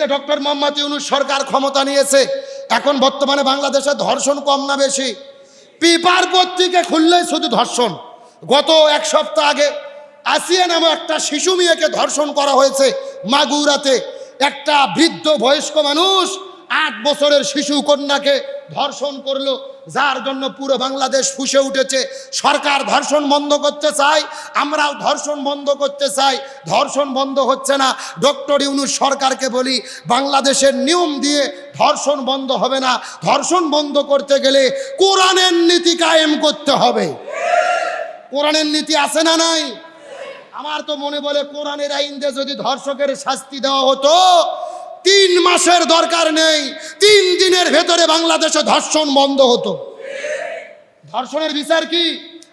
যে ডক্টর মোহাম্মদ ইউনুস সরকার ক্ষমতা নিয়েছে, এখন বর্তমানে বাংলাদেশে ধর্ষণ কম না বেশি। পিপার পত্রিকা খুললেই শুধু ধর্ষণ। গত এক সপ্তাহ আগে আসিয়া নামে একটা শিশু মেয়েকে ধর্ষণ করা হয়েছে মাগুরাতে। একটা বৃদ্ধ বয়স্ক মানুষ আট বছরের শিশু কন্যাকে ধর্ষণ করল, যার জন্য পুরো বাংলাদেশ ফুসে উঠেছে। সরকার ধর্ষণ বন্ধ করতে চায়, আমরাও ধর্ষণ বন্ধ করতে চাই। ধর্ষণ বন্ধ হচ্ছে না। ডক্টর ইউনুস সরকারকে বলি, বাংলাদেশের নিয়ম দিয়ে ধর্ষণ বন্ধ হবে না। ধর্ষণ বন্ধ করতে গেলে কোরআনের নীতি কায়েম করতে হবে। কোরআনের নীতি আছে না নাই? আমার তো মনে বলে, কোরআনের আইন দিয়ে যদি ধর্ষকের শাস্তি দেওয়া হতো তিন মাসের দরকার নেই। তিন দিনের ভেতরে বাংলাদেশে ধর্ষণ বন্ধ হতো। ধর্ষণের বিচার কি?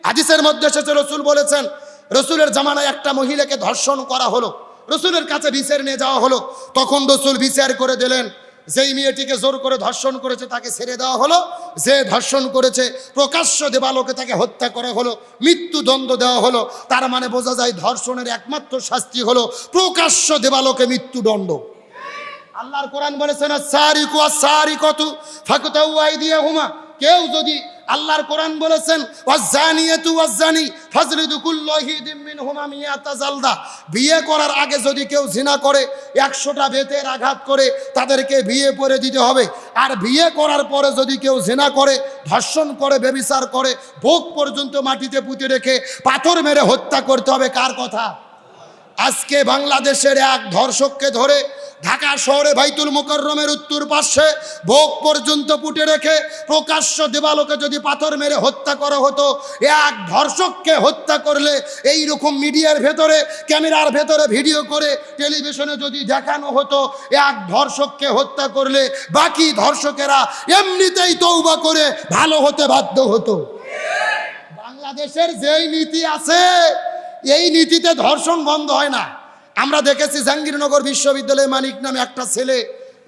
হাদিসের মধ্যে এসেছে, রসুল বলেছেন, রসুলের জামানায় একটা মহিলাকে ধর্ষণ করা হলো। রসুলের কাছে বিচার নিয়ে যাওয়া হলো। তখন রসুল বিচার করে দিলেন, যেই মেয়েটিকে জোর করে ধর্ষণ করেছে তাকে ছেড়ে দেওয়া হলো। যে ধর্ষণ করেছে, প্রকাশ্য দেবালোকে তাকে হত্যা করা হলো মৃত্যুদণ্ড দেওয়া হলো। তার মানে বোঝা যায় ধর্ষণের একমাত্র শাস্তি হলো প্রকাশ্য দেবালোকে মৃত্যুদণ্ড। আল্লাহর কোরআন বলেছেন সারিকু সারিকতু ফাকুতাউ আইদিয়াহুমা কেউ যদি আল্লাহর কোরআন বলেছেন ওয়াজানিয়াতু ওয়াজানি ফাজলিদু কুল্লাহিদিম মিনহুমা মিয়াতা জালদা। বিয়ে করার আগে যদি কেউ জিনা করে, একশোটা বেতের আঘাত করে, তাদেরকে বিয়ে করে দিতে হবে। আর বিয়ে করার পরে যদি কেউ জিনা করে, ধর্ষণ করে, বেবিচার করে ভোগ পর্যন্ত মাটিতে পুঁতে রেখে পাথর মেরে হত্যা করতে হবে, কার কথা? আজকে বাংলাদেশের এক ধর্ষককে ধরে ঢাকা শহরে ভাইতুল মুকররমের উত্তর পাশে ভোগ পর্যন্ত পুঁটে রেখে প্রকাশ্য দেবালোকে যদি পাথর মেরে হত্যা করা হতো, এক ধর্ষককে হত্যা করলে এই রকম মিডিয়ার ভেতরে, ক্যামেরার ভেতরে ভিডিও করে টেলিভিশনে যদি দেখানো হতো, এক ধর্ষককে হত্যা করলে বাকি ধর্ষকেরা এমনিতেই তৌবা করে ভালো হতে বাধ্য হতো। বাংলাদেশের যেই নীতি আছে এই নীতিতে ধর্ষণ বন্ধ হয় না। আমরা দেখেছি জাহাঙ্গীরনগর বিশ্ববিদ্যালয়ে মানিক নামে একটা ছেলে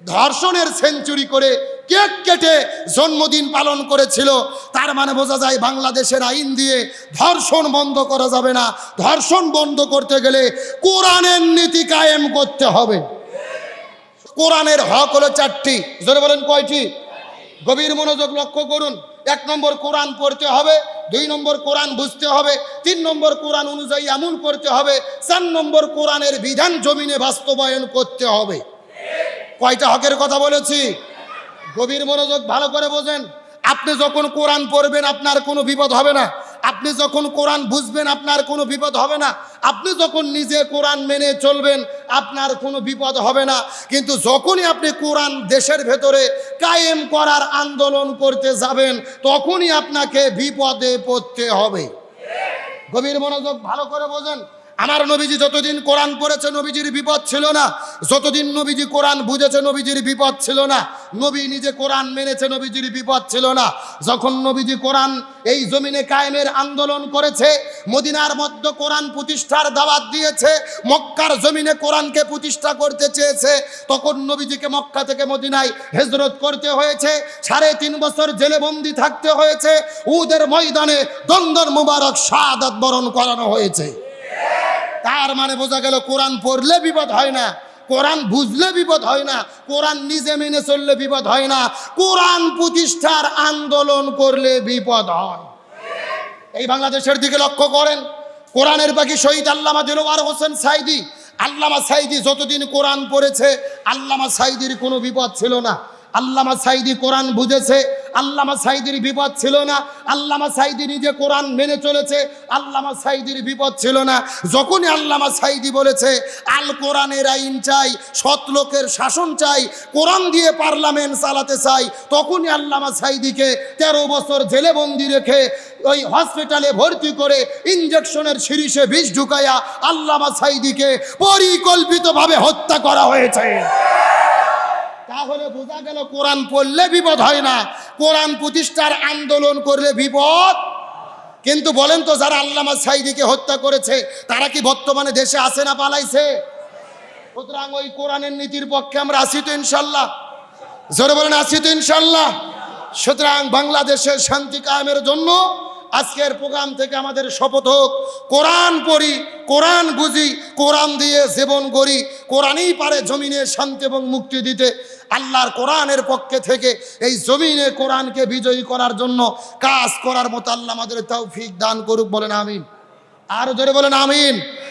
ধর্ষণের সেঞ্চুরি করে কেক কেটে জন্মদিন পালন করেছিল। তার মানে বোঝা যায় বাংলাদেশের আইন দিয়ে ধর্ষণ বন্ধ করা যাবে না। ধর্ষণ বন্ধ করতে গেলে কোরআনের নীতি কায়েম করতে হবে। কোরআনের হক হলো চারটি। জোরে বলেন কয়টি? গভীর মনোযোগ লক্ষ্য করুন। এক নম্বর, কোরআন পড়তে হবে। দুই নম্বর কোরআন বুঝতে হবে, তিন নম্বর কোরআন অনুযায়ী আমল করতে হবে, চার নম্বর কোরআনের বিধান জমিনে বাস্তবায়ন করতে হবে। কয়টা হকের কথা বলেছি? গভীর মনোযোগ ভালো করে বোঝেন। আপনি যখন কোরআন পড়বেন আপনার কোনো বিপদ হবে না। আপনি যখন কোরআন বুঝবেন, আপনার কোনো বিপদ হবে না। আপনি যখন নিজে কোরআন মেনে চলবেন, আপনার কোনো বিপদ হবে না। কিন্তু যখনই আপনি কোরআন দেশের ভেতরে কায়েম করার আন্দোলন করতে যাবেন, তখনই আপনাকে বিপদে পড়তে হবে। গভীর মনোযোগ ভালো করে বোঝেন। আমার নবীজি যতদিন কোরআন পড়েছে, নবীজির বিপদ ছিল না। যতদিন নবীজি কোরআন বুঝেছে, নবীজির বিপদ ছিল না। নবী নিজে কোরআন মেনেছে, নবীজির বিপদ ছিল না। যখন নবীজি কোরআন এই জমিনে কায়েমের আন্দোলন করেছে, মদিনার মধ্যে কোরআন প্রতিষ্ঠার দাওয়াত দিয়েছে, মক্কার জমিনে কোরআনকে প্রতিষ্ঠা করতে চেয়েছে, তখন নবীজিকে মক্কা থেকে মদিনায় হেজরত করতে হয়েছে। সাড়ে তিন বছর জেলে বন্দি থাকতে হয়েছে। উদের ময়দানে দ্বন্দ্বর মুবারক শাহাদাত বরণ করানো হয়েছে। তার মানে বোঝা গেল, কোরআন পড়লে বিপদ হয় না, কোরআন বুঝলে বিপদ হয় না, কোরআন নিজে মেনে চললে বিপদ হয় না, কোরআন প্রতিষ্ঠার আন্দোলন করলে বিপদ হয়। এই বাংলাদেশের দিকে লক্ষ্য করেন, কোরআনের বাকি শহীদ আল্লামা দিলওয়ার হোসেন সাইদি। আল্লামা সাইদি যতদিন কোরআন পড়েছে, আল্লামা সাইদির কোনো বিপদ ছিল না। আল্লামা সাইদি কোরআন বুঝেছে আল্লামা সাইদির বিপদ ছিল না। আল্লামা সাইদি নিজে কোরআন মেনে চলেছে। আল্লামা সাইদির বিপদ ছিল না। যখনই আল্লামা সাইদি বলেছে, আল কোরআনের আইন চাই, সৎ লোকের শাসন চাই, কোরআন দিয়ে পার্লামেন্ট চালাতে চাই, তখনই আল্লামা সাইদিকে তেরো বছর জেলে বন্দি রেখে ওই হসপিটালে ভর্তি করে ইঞ্জেকশনের শিরিষে বিষ ঢুকাইয়া আল্লামা সাইদিকে পরিকল্পিতভাবে হত্যা করা হয়েছে। তাহলে বোঝা গেল কোরআন পড়লে বিপদ হয় না। কোরআন প্রতিষ্ঠার আন্দোলন করলে বিপদ। কিন্তু বলেন তো যারা আল্লামা সাইদিকে হত্যা করেছে, তারা কি বর্তমানে দেশে আসে না পালাইছে? সুতরাং ওই কোরআনের নীতির পক্ষে আমরা আসি তো ইনশাল্লাহ জোরে বলেন আসি তো ইনশাল্লাহ সুতরাং বাংলাদেশের শান্তি কায়েমের জন্য আজকের প্রোগ্রাম থেকে আমাদের শপথ হোক। কোরআন পড়ি, কোরআন বুঝি, কোরআন দিয়ে জীবন গড়ি, কোরআনই পারে জমিনে শান্তি এবং মুক্তি দিতে। আল্লাহর কোরআনের পক্ষে থেকে এই জমিনে কোরআনকে বিজয়ী করার জন্য কাজ করার মতো আল্লাহ আমাদের তৌফিক দান করুক, বলেন আমিন। আরও জোরে বলেন আমিন।